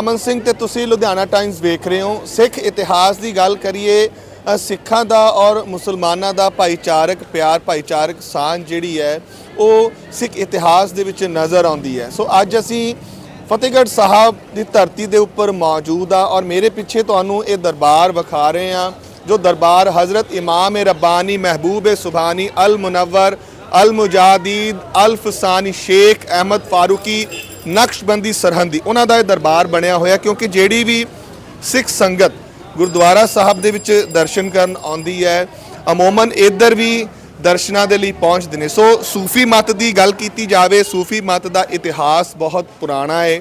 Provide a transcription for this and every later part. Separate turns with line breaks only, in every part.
ਅਮਨ ਸਿੰਘ ਤੇ ਤੁਸੀਂ ਲੁਧਿਆਣਾ ਟਾਈਮਸ ਵੇਖ ਰਹੇ ਹੋ। ਸਿੱਖ ਇਤਿਹਾਸ ਦੀ ਗੱਲ ਕਰੀਏ ਸਿੱਖਾਂ ਦਾ ਔਰ ਮੁਸਲਮਾਨਾਂ ਦਾ ਭਾਈਚਾਰਕ, ਪਿਆਰ ਭਾਈਚਾਰਕ ਸਾਂਝ ਜਿਹੜੀ ਹੈ, ਉਹ ਸਿੱਖ ਇਤਿਹਾਸ ਦੇ ਵਿੱਚ ਨਜ਼ਰ ਆਉਂਦੀ ਹੈ। ਸੋ ਅੱਜ ਅਸੀਂ ਫਤਿਹਗੜ੍ਹ ਸਾਹਿਬ ਦੀ ਧਰਤੀ ਦੇ ਉੱਪਰ ਮੌਜੂਦ ਆ ਔਰ ਮੇਰੇ ਪਿੱਛੇ ਤੁਹਾਨੂੰ ਇਹ ਦਰਬਾਰ ਵਿਖਾ ਰਹੇ ਆ ਜੋ ਦਰਬਾਰ ਹਜ਼ਰਤ ਇਮਾਮ ਰੱਬਾਨੀ ਮਹਿਬੂਬ ਸੁਭਾਨੀ ਅਲ ਮੁਨਵਰ ਅਲ ਮੁਜਾਦੀਦ ਅਲ ਫਸਾਨੀ ਸ਼ੇਖ ਅਹਿਮਦ ਫਾਰੂਕੀ ਨਕਸ਼ਬੰਦੀ ਸਰਹੰਦੀ। ਉਹਨਾਂ ਦਾ ਇਹ ਦਰਬਾਰ ਬਣਿਆ ਹੋਇਆ ਕਿਉਂਕਿ ਜਿਹੜੀ ਵੀ ਸਿੱਖ ਸੰਗਤ ਗੁਰਦੁਆਰਾ ਸਾਹਿਬ ਦੇ ਵਿੱਚ ਦਰਸ਼ਨ ਕਰਨ ਆਉਂਦੀ ਹੈ, ਅਮੂਮਨ ਇੱਧਰ ਵੀ ਦਰਸ਼ਨਾਂ ਦੇ ਲਈ ਪਹੁੰਚਦੇ ਨੇ। ਸੋ ਸੂਫੀ ਮਤ ਦੀ ਗੱਲ ਕੀਤੀ ਜਾਵੇ, ਸੂਫੀ ਮਤ ਦਾ ਇਤਿਹਾਸ ਬਹੁਤ ਪੁਰਾਣਾ ਹੈ।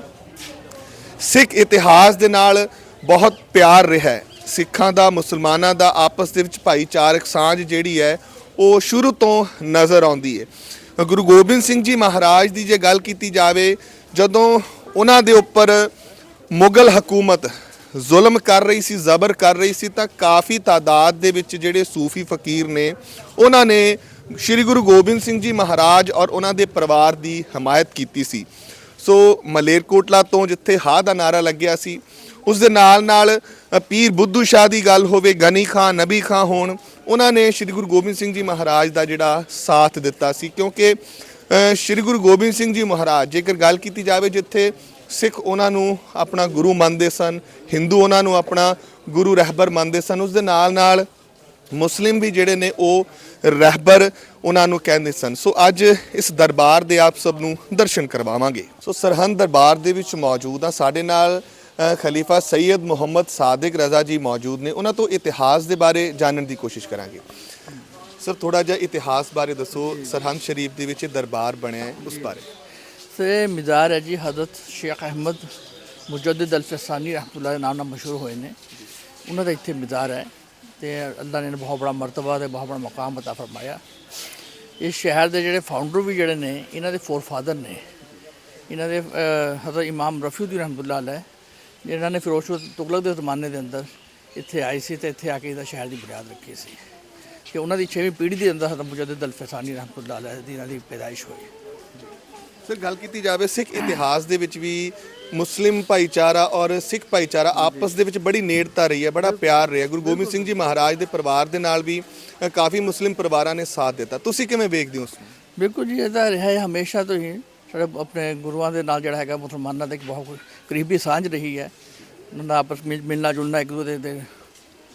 ਸਿੱਖ ਇਤਿਹਾਸ ਦੇ ਨਾਲ ਬਹੁਤ ਪਿਆਰ ਰਿਹਾ ਹੈ। ਸਿੱਖਾਂ ਦਾ, ਮੁਸਲਮਾਨਾਂ ਦਾ ਆਪਸ ਦੇ ਵਿੱਚ ਭਾਈਚਾਰਕ ਸਾਂਝ ਜਿਹੜੀ ਹੈ ਉਹ ਸ਼ੁਰੂ ਤੋਂ ਨਜ਼ਰ ਆਉਂਦੀ ਹੈ ਗੁਰੂ ਗੋਬਿੰਦ ਸਿੰਘ ਜੀ ਮਹਾਰਾਜ ਦੀ ਜੇ ਗੱਲ ਕੀਤੀ ਜਾਵੇ, ਜਦੋਂ ਉਹਨਾਂ ਦੇ ਉੱਪਰ ਮੁਗਲ ਹਕੂਮਤ ਜ਼ੁਲਮ ਕਰ ਰਹੀ ਸੀ, ਜ਼ਬਰ ਕਰ ਰਹੀ ਸੀ, ਤਾਂ ਕਾਫੀ ਤਾਦਾਦ ਦੇ ਵਿੱਚ ਜਿਹੜੇ ਸੂਫੀ ਫਕੀਰ ਨੇ, ਉਹਨਾਂ ਨੇ ਸ੍ਰੀ ਗੁਰੂ ਗੋਬਿੰਦ ਸਿੰਘ ਜੀ ਮਹਾਰਾਜ ਔਰ ਉਹਨਾਂ ਦੇ ਪਰਿਵਾਰ ਦੀ ਹਮਾਇਤ ਕੀਤੀ ਸੀ। ਸੋ ਮਲੇਰਕੋਟਲਾ ਤੋਂ ਜਿੱਥੇ ਹਾ ਦਾ ਨਾਰਾ ਲੱਗਿਆ ਸੀ, ਉਸ ਦੇ ਨਾਲ ਨਾਲ ਪੀਰ ਬੁੱਧੂ ਸ਼ਾਹ ਦੀ ਗੱਲ ਹੋਵੇ, ਗਨੀ ਖਾਨ ਨਬੀ ਖਾਨ ਹੋਣ ਉਹਨਾਂ ਨੇ ਸ੍ਰੀ ਗੁਰੂ ਗੋਬਿੰਦ ਸਿੰਘ ਜੀ ਮਹਾਰਾਜ ਦਾ ਜਿਹੜਾ ਸਾਥ ਦਿੱਤਾ ਸੀ, ਕਿਉਂਕਿ ਸ੍ਰੀ ਗੁਰੂ ਗੋਬਿੰਦ ਸਿੰਘ ਜੀ ਮਹਾਰਾਜ ਜੇਕਰ ਗੱਲ ਕੀਤੀ ਜਾਵੇ ਜਿੱਥੇ ਸਿੱਖ ਉਹਨਾਂ ਨੂੰ ਆਪਣਾ ਗੁਰੂ ਮੰਨਦੇ ਸਨ, ਹਿੰਦੂ ਉਹਨਾਂ ਨੂੰ ਆਪਣਾ ਗੁਰੂ ਰਹਿਬਰ ਮੰਨਦੇ ਸਨ ਉਸ ਦੇ ਨਾਲ ਨਾਲ ਮੁਸਲਿਮ ਵੀ ਜਿਹੜੇ ਨੇ ਉਹ ਰਹਿਬਰ ਉਹਨਾਂ ਨੂੰ ਕਹਿੰਦੇ ਸਨ। ਸੋ ਅੱਜ ਇਸ ਦਰਬਾਰ ਦੇ ਆਪ ਸਭ ਨੂੰ ਦਰਸ਼ਨ ਕਰਵਾਵਾਂਗੇ। ਸੋ ਸਰਹੰਦ ਦਰਬਾਰ ਦੇ ਵਿੱਚ ਮੌਜੂਦ ਆ, ਸਾਡੇ ਨਾਲ ਖਲੀਫਾ ਸੈਦ ਮੁਹੰਮਦ ਸਾਦਿਕ ਰਜ਼ਾ ਜੀ ਮੌਜੂਦ ਨੇ, ਉਹਨਾਂ ਤੋਂ ਇਤਿਹਾਸ ਦੇ ਬਾਰੇ ਜਾਣਨ ਦੀ ਕੋਸ਼ਿਸ਼ ਕਰਾਂਗੇ। ਸਰ ਥੋੜਾ ਜਿਹਾ ਇਤਿਹਾਸ ਬਾਰੇ ਦੱਸੋ, ਸਰਹੰਦ ਸ਼ਰੀਫ ਦੇ ਵਿੱਚ ਦਰਬਾਰ ਬਣਿਆ ਹੈ, ਉਸ ਬਾਰੇ।
ਸਰ ਮਜ਼ਾਰ ਹੈ ਜੀ, ਹਜ਼ਰਤ ਸ਼ੇਖ ਅਹਿਮਦ ਮੁਜੱਦਦ ਅਲ-ਫਸਾਨੀ ਰਹਿਮਤੁਲਾਹ ਨਾਮ ਨਾਲ ਮਸ਼ਹੂਰ ਹੋਏ ਨੇ। ਉਹਨਾਂ ਦਾ ਇੱਥੇ ਮਜ਼ਾਰ ਹੈ ਤੇ ਅੱਲਾ ਨੇ ਬਹੁਤ ਬੜਾ ਮਰਤਬਾ ਤੇ ਬਹੁਤ ਬੜਾ ਮਕਾਮ عطا ਫਰਮਾਇਆ। ਇਸ ਸ਼ਹਿਰ ਦੇ ਜਿਹੜੇ ਫਾਊਂਡਰ ਵੀ ਜਿਹੜੇ ਨੇ, ਇਹਨਾਂ ਦੇ ਫੋਰ ਫਾਦਰ ਨੇ। ਇਹਨਾਂ ਦੇ ਹਜ਼ਰਤ ਇਮਾਮ ਰਫੀਉਦੀਨ ਰਹਿਮਤੁਲਾਹ ਅਲੈਹ ਜਿਨ੍ਹਾਂ ਨੇ ਫਿਰੋਜ਼ਪੁਰ ਤੁਗਲਕ ਦੇ ਜ਼ਮਾਨੇ ਦੇ ਅੰਦਰ ਇੱਥੇ ਆਏ ਸੀ ਤੇ ਇੱਥੇ ਆ ਕੇ ਇਹਦਾ ਸ਼ਹਿਰ ਦੀ ਬੁਨਿਆਦ ਰੱਖੀ ਸੀ। ਕਿ ਉਹਨਾਂ ਦੀ 6ਵੀਂ ਪੀੜ੍ਹੀ ਦੇ ਅੰਦਰ ਹਜ਼ਰਤ ਮੁਜੱਦਿਦ ਅਲ-ਫਸਾਨੀ ਰਹਿਮਤੁਲਾਹ ਅਲੈਹ ਦੀ ਇਹਨਾਂ ਦੀ ਪੈਦਾਇਸ਼ ਹੋਈ।
ਸਰ ਗੱਲ ਕੀਤੀ ਜਾਵੇ ਸਿੱਖ ਇਤਿਹਾਸ ਦੇ ਵਿੱਚ ਵੀ ਮੁਸਲਿਮ ਭਾਈਚਾਰਾ ਔਰ ਸਿੱਖ ਭਾਈਚਾਰਾ ਆਪਸ ਦੇ ਵਿੱਚ ਬੜੀ ਨੇੜਤਾ ਰਹੀ ਹੈ ਬੜਾ ਪਿਆਰ ਰਿਹਾ। ਗੁਰੂ ਗੋਬਿੰਦ ਸਿੰਘ ਜੀ ਮਹਾਰਾਜ ਦੇ ਪਰਿਵਾਰ ਦੇ ਨਾਲ ਵੀ ਅ, ਕਾਫੀ ਮੁਸਲਿਮ ਪਰਿਵਾਰਾਂ ਨੇ ਸਾਥ ਦਿੱਤਾ। ਤੁਸੀਂ ਕਿਵੇਂ ਵੇਖਦੇ ਹੋ ਉਸ ਨੂੰ?
ਬਿਲਕੁਲ ਜੀ ਇਹ ਤਾਂ ਰਿਹਾ ਹੈ ਹਮੇਸ਼ਾ ਤੋਂ ਹੀ। ਸਾਡੇ ਆਪਣੇ ਗੁਰੂਆਂ ਦੇ ਨਾਲ ਜਿਹੜਾ ਹੈਗਾ ਮੁਸਲਮਾਨਾਂ ਦਾ ਇੱਕ ਬਹੁਤ ਕਰੀਬੀ ਸਾਂਝ ਰਹੀ ਹੈ। ਉਹਨਾਂ ਦਾ ਆਪਸ ਵਿੱਚ ਮਿਲਣਾ ਜੁਲਣਾ ਇੱਕ ਦੂਜੇ ਦੇ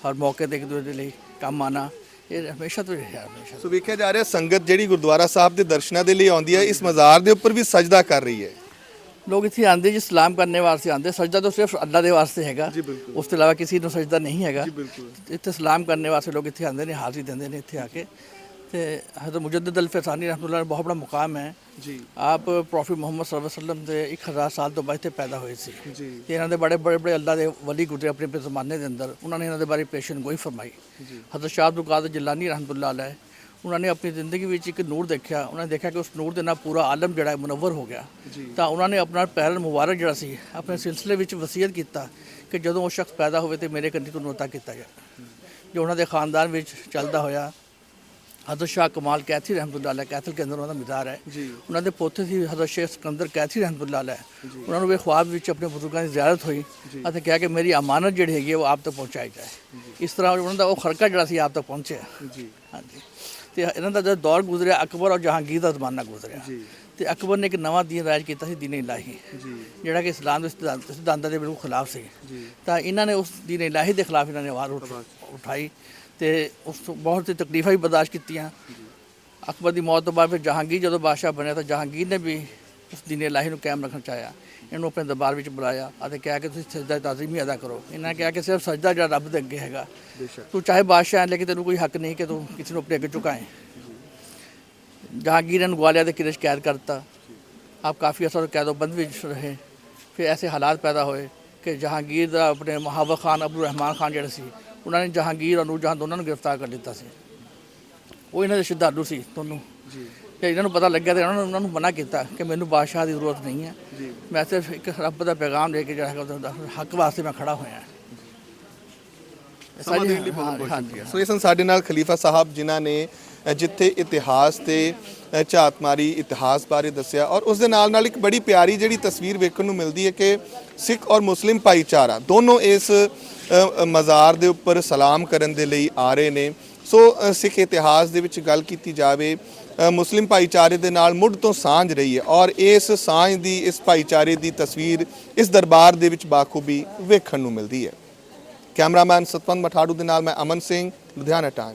ਹਰ ਮੌਕੇ ਤੇ ਇੱਕ ਦੂਜੇ ਦੇ ਲਈ ਕੰਮ ਆਣਾ ਇਹ ਹਮੇਸ਼ਾ ਤੋਂ ਰਿਹਾ ਹਮੇਸ਼ਾ
ਸੋ ਵੇਖਿਆ ਜਾ ਰਿਹਾ ਸੰਗਤ ਜਿਹੜੀ ਗੁਰਦੁਆਰਾ ਸਾਹਿਬ ਦੇ ਦਰਸ਼ਨਾਂ ਦੇ ਲਈ ਆਉਂਦੀ ਹੈ ਇਸ ਮਜ਼ਾਰ ਦੇ ਉੱਪਰ ਵੀ ਸਜਦਾ ਕਰ ਰਹੀ ਹੈ।
ਲੋਕ ਇੱਥੇ ਆਂਦੇ ਜੀ ਸਲਾਮ ਕਰਨੇ ਵਾਸਤੇ ਆਂਦੇ ਸਜਦਾ ਤਾਂ ਸਿਰਫ ਅੱਲਾ ਦੇ ਵਾਸਤੇ ਹੈਗਾ। ਉਸ ਤੋਂ ਇਲਾਵਾ ਕਿਸੇ ਨੂੰ ਸਜਦਾ ਨਹੀਂ ਹੈਗਾ।
ਬਿਲਕੁਲ।
ਇੱਥੇ ਸਲਾਮ ਕਰਨੇ ਵਾਸਤੇ ਲੋਕ ਇੱਥੇ ਆਂਦੇ ਨੇ ਹਾਜ਼ਰੀ ਦਿੰਦੇ ਨੇ ਇੱਥੇ ਆ ਕੇ। ਤੇ ਹਜ਼ਰਤ ਮੁਜੱਦਦ ਅਲ-ਫਸਾਨੀ ਰਹਿਮਤੁਲਾਹ ਦਾ ਬਹੁਤ ਬੜਾ ਮੁਕਾਮ ਹੈ
ਜੀ
ਆਪ ਪ੍ਰੋਫਿਟ ਮੁਹੰਮਦ ਸੱਲੱਲਾਹੁ ਅਲੈहि ਵਸੱਲਮ ਦੇ 1000 ਸਾਲ ਤੋਂ ਬਾਅਦ ਇੱਥੇ ਪੈਦਾ ਹੋਏ ਸੀ
ਜੀ
ਤੇ ਇਹਨਾਂ ਦੇ ਬੜੇ ਬੜੇ ਬੜੇ ਅੱਲਾ ਦੇ ਵਲੀ ਗੁਜ਼ਰੇ ਆਪਣੇ ਆਪਣੇ ਜ਼ਮਾਨੇ ਦੇ ਅੰਦਰ ਉਹਨਾਂ ਨੇ ਇਹਨਾਂ ਦੇ ਬਾਰੇ ਪੇਸ਼ਨ ਗੋਈ ਫਰਮਾਈ ਹਜ਼ਰਤ ਸ਼ਾਹ ਅਬਦੁਲ ਕਾਦਰ ਜਿਲਾਨੀ ਰਹਿਮਤੁਲਾਹ ਅਲੈਹ ਉਹਨਾਂ ਨੇ ਆਪਣੀ ਜ਼ਿੰਦਗੀ ਵਿੱਚ ਇੱਕ ਨੂਰ ਦੇਖਿਆ ਉਹਨਾਂ ਨੇ ਦੇਖਿਆ ਕਿ ਉਸ ਨੂਰ ਦੇ ਨਾਲ ਪੂਰਾ ਆਲਮ ਜਿਹੜਾ ਹੈ ਮੁਨੱਵਰ ਹੋ ਗਿਆ ਤਾਂ ਉਹਨਾਂ ਨੇ ਆਪਣਾ ਪੈਰਲ ਮੁਬਾਰਕ ਜਿਹੜਾ ਸੀ ਆਪਣੇ ਸਿਲਸਿਲੇ ਵਿੱਚ ਵਸੀਅਤ ਕੀਤਾ ਕਿ ਜਦੋਂ ਉਹ ਸ਼ਖਸ ਪੈਦਾ ਹੋਵੇ ਤੇ ਮੇਰੇ ਕੰਨੀ ਤੋਂ ਨੋਤਾ ਕੀਤਾ ਜਾਏ ਜੋ ਉਹਨਾਂ ਦੇ ਖਾਨਦਾਨ ਵਿੱਚ ਚੱਲਦਾ ਹੋਇਆ ਹਜ਼ਰਤ ਸ਼ਾਹ ਕਮਾਲ ਕੈਥੀ ਅਲੈਹ ਕੈਥਲ ਕੇ ਅੰਦਰ ਉਹਨਾਂ ਦਾ ਮਿਜ਼ਾਰ ਹੈ।
ਜੀ।
ਉਹਨਾਂ ਦੇ ਪੋਤੇ ਸੀ ਹਜ਼ਰਤ ਸ਼ੇਖ ਸਿਕੰਦਰ ਕੈਥੀ ਅਲੈਹ। ਉਹਨਾਂ ਨੂੰ ਵੀ ਖੁਆਬ ਵਿੱਚ ਆਪਣੇ ਬਜ਼ੁਰਗਾਂ ਦੀ ਜ਼ਿਆਰਤ ਹੋਈ। ਅਤੇ ਕਿਹਾ ਕਿ ਮੇਰੀ ਅਮਾਨਤ ਜਿਹੜੀ ਹੈਗੀ ਉਹ ਆਪ ਤੱਕ ਪਹੁੰਚਾਈ ਜਾਏ। ਇਸ ਤਰ੍ਹਾਂ ਉਹਨਾਂ ਦਾ ਉਹ ਖਰਕਾ ਜਿਹੜਾ ਸੀ ਆਪ ਤੱਕ ਪਹੁੰਚਿਆ।
ਜੀ।
ਹਾਂਜੀ। ਤੇ ਇਹਨਾਂ ਦਾ ਜਦੋਂ ਦੌਰ ਗੁਜ਼ਰਿਆ ਅਕਬਰ ਔਰ ਜਹਾਂਗੀਰ ਦਾ ਜ਼ਮਾਨਾ ਗੁਜ਼ਰਿਆ।
ਜੀ।
ਤੇ ਅਕਬਰ ਨੇ ਇੱਕ ਨਵਾਂ ਦੀਨ ਰਾਜ ਕੀਤਾ ਸੀ ਦੀਨ ਇਲਾਹੀ।
ਜੀ।
ਜਿਹੜਾ ਕਿ ਇਸਲਾਮ ਦੇ ਸਿਧਾਂਤ ਦੇ ਬਿਲਕੁਲ ਖਿਲਾਫ ਸੀ। ਤਾਂ ਇਹਨਾਂ ਨੇ ਉਸ ਦੀਨ ਇਲਾਹੀ ਦੇ ਖਿਲਾਫ ਇਹਨਾਂ ਨੇ ਆਵਾਜ਼ ਉਠ- ਉਠਾਈ। ਤੇ ਉਸ ਤੋਂ ਬਹੁਤ सी ਤਕਲੀਫਾਂ ਵੀ ਬਰਦਾਸ਼ਤ ਕੀਤੀਆਂ। ਅਕਬਰ ਦੀ ਮੌਤ ਤੋਂ ਬਾਅਦ ਫਿਰ ਜਹਾਂਗੀਰ ਜਦੋਂ ਬਾਦਸ਼ਾਹ ਬਣਿਆ ਤਾਂ ਜਹਾਂਗੀਰ ਨੇ ਵੀ ਉਸ ਦੀਨ ਇਲਾਹੀ ਨੂੰ ਕਾਇਮ ਰੱਖਣਾ ਚਾਹਿਆ। ਇਹਨੂੰ ਆਪਣੇ ਦਰਬਾਰ ਵਿੱਚ ਬੁਲਾਇਆ ਅਤੇ ਕਿਹਾ ਕਿ ਤੁਸੀਂ ਸਜਦਾ ਤਾਜ਼ੀਮੀ ਅਦਾ ਕਰੋ। ਇਹਨਾਂ ਨੇ ਕਿਹਾ ਕਿ ਸਿਰਫ ਸਜਦਾ ਜਿਹੜਾ ਰੱਬ ਦੇ ਅੱਗੇ ਹੈਗਾ। ਤੂੰ ਚਾਹੇ ਬਾਦਸ਼ਾਹ ਹੈ ਲੇਕਿਨ ਤੈਨੂੰ ਕੋਈ ਹੱਕ ਨਹੀਂ ਕਿ ਤੂੰ ਕਿਸੇ ਨੂੰ ਆਪਣੇ ਅੱਗੇ ਝੁਕਾਏ। ਜਹਾਂਗੀਰ ਨੇ ਗਵਾਲੀਅਰ ਦੇ ਕਿਲੇ ਕੈਦ ਕਰਤਾ ਆਪ ਕਾਫੀ ਅਸਰ ਕੈਦੋਬੰਦ ਵਿੱਚ ਰਹੇ। ਫਿਰ ਐਸੇ ਹਾਲਾਤ ਪੈਦਾ ਹੋਏ ਕਿ ਜਹਾਂਗੀਰ ਦਾ ਆਪਣੇ ਮੁਹਾਵਰ ਖਾਨ ਅਬਦੁਲ ਰਹਿਮਾਨ ਖਾਨ ਜਿਹੜੇ ਸੀ ਉਹਨਾਂ ਨੇ ਜਹਾਂਗੀਰ ਔਰ ਨੂਰਜਹਾਨ ਦੋਨਾਂ ਨੂੰ ਗ੍ਰਿਫਤਾਰ ਕਰ ਲਿੱਤਾ ਸੀ। ਉਹ ਇਹਨਾਂ ਦੇ ਸ਼ਰਧਾਲੂ ਸੀ ਦੋਨੋਂ।
ਜੀ।
ਤੇ ਇਹਨਾਂ ਨੂੰ ਪਤਾ ਲੱਗਿਆ ਤੇ ਉਹਨਾਂ ਨੇ ਉਹਨਾਂ ਨੂੰ ਮਨਾ ਕੀਤਾ ਕਿ ਮੈਨੂੰ ਬਾਦਸ਼ਾਹ ਦੀ ਜ਼ਰੂਰਤ ਨਹੀਂ ਹੈ। ਮੈਂ ਸਿਰਫ ਇੱਕ ਰੱਬ ਦਾ ਪੈਗਾਮ ਲੈ ਕੇ ਜਿਹੜਾ ਹੈਗਾ ਹੱਕ ਵਾਸਤੇ ਮੈਂ ਖੜਾ ਹੋਇਆ ਹਾਂ।
ਸੋ ਇਹ ਸਨ ਸਾਡੇ ਨਾਲ ਖਲੀਫਾ ਸਾਹਿਬ ਜਿਨ੍ਹਾਂ ਨੇ ਜਿੱਥੇ ਇਤਿਹਾਸ ਤੇ ਝਾਤ ਮਾਰੀ ਇਤਿਹਾਸ ਬਾਰੇ ਦੱਸਿਆ ਔਰ ਉਸ ਦੇ ਨਾਲ ਨਾਲ ਇੱਕ ਬੜੀ ਪਿਆਰੀ ਜਿਹੜੀ ਤਸਵੀਰ ਵੇਖਣ ਨੂੰ ਮਿਲਦੀ ਹੈ ਕਿ ਸਿੱਖ ਔਰ ਮੁਸਲਿਮ ਭਾਈਚਾਰਾ ਦੋਨੋਂ ਇਸ ਮਜ਼ਾਰ ਦੇ ਉੱਪਰ ਸਲਾਮ ਕਰਨ ਦੇ ਲਈ ਆ ਰਹੇ ਨੇ। ਸੋ ਸਿੱਖ ਇਤਿਹਾਸ ਦੇ ਵਿੱਚ ਗੱਲ ਕੀਤੀ ਜਾਵੇ ਮੁਸਲਿਮ ਭਾਈਚਾਰੇ ਦੇ ਨਾਲ ਮੁੱਢ ਤੋਂ ਸਾਂਝ ਰਹੀ ਹੈ ਔਰ ਇਸ ਸਾਂਝ ਦੀ, ਇਸ ਭਾਈਚਾਰੇ ਦੀ ਤਸਵੀਰ ਇਸ ਦਰਬਾਰ ਦੇ ਵਿੱਚ ਬਾਖੂਬੀ ਵੇਖਣ ਨੂੰ ਮਿਲਦੀ ਹੈ। ਕੈਮਰਾਮੈਨ ਸਤਵੰਤ ਮਠਾੜੂ ਦੇ ਨਾਲ ਮੈਂ ਅਮਨ ਸਿੰਘ, ਲੁਧਿਆਣਾ ਟਾਈਮ